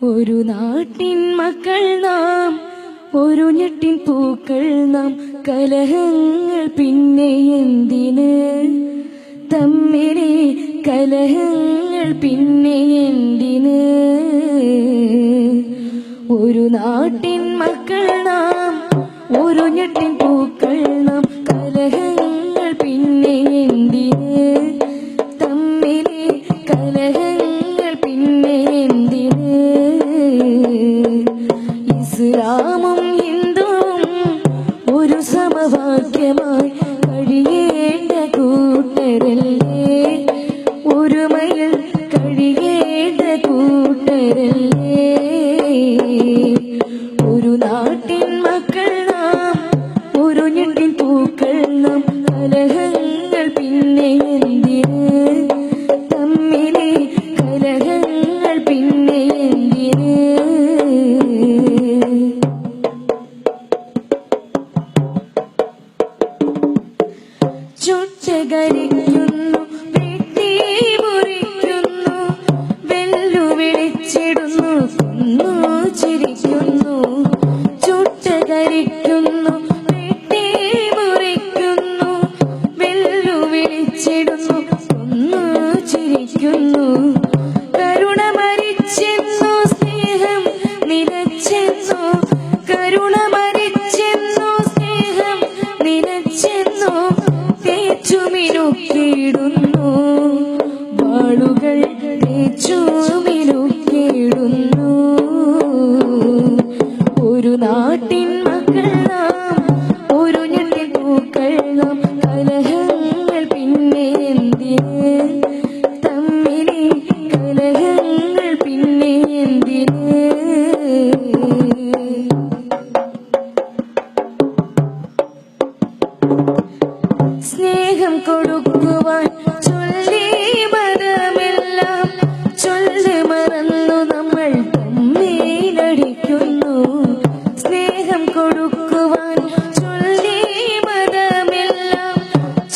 ഒരു നാട്ടിൻ മക്കൾ നാം ഒരു ഞെട്ടിൻ പൂക്കൾ നാം കലഹങ്ങൾ പിന്നെ എന്തിന്? തമ്മിലെ കലഹങ്ങൾ പിന്നെ എന്തിന്? ഒരു നാട്ടിൻ മക്കൾ നാം ഒരു ഞെട്ടിൻ ഇസ്ലാമും ഹിന്ദുവും ഒരു സമവാക്യമായി കഴിയേണ്ട കൂട്ടരല്ലേ? ഒരുമയിൽ കഴിയേണ്ട കൂട്ടരല്ലേ? ഒരു നാട്ടിൻ മക്കൾ നാം ഒരു ഞെട്ടിൻ പൂക്കൾ നാം ചുട്ടകരിക്കുന്നു വെട്ടി മുറിക്കുന്നു വെല്ലുവിളിച്ചിടുന്നു കുന്നു ചിരിക്കുന്നു ചുട്ടകരിക്കുന്നു വെട്ടി മുറിക്കുന്നു വെല്ലുവിളിച്ചിടുന്നു കുന്നു ചിരിക്കുന്നു. കരുണ മരിച്ചെന്നു നിലച്ചെന്നു കരുണ മരിച്ചെന്നു സ്നേഹം തേച്ചുമിനുക്കിടുന്നു വാളുകൾ തേച്ചുമിനുക്കിടുന്നു ഒരു നാട്ടിൻ മക്കൾ നാം ഒരു ഞെട്ടിൻ പൂക്കൾ നാം പിന്നെ എന്തിന്? സ്നേഹം കൊടുക്കുവാൻ ചൊല്ലി മരമെല്ലാം ചൊല്ല് മറന്നു നമ്മൾ തമ്മിലടിക്കുന്നു. സ്നേഹം കൊടുക്കുവാൻ ചൊല്ലി മരമെല്ലാം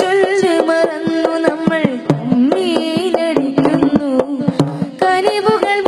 ചൊല്ല് മറന്നു നമ്മൾ തമ്മിലടിക്കുന്നു. കനിവുകൾ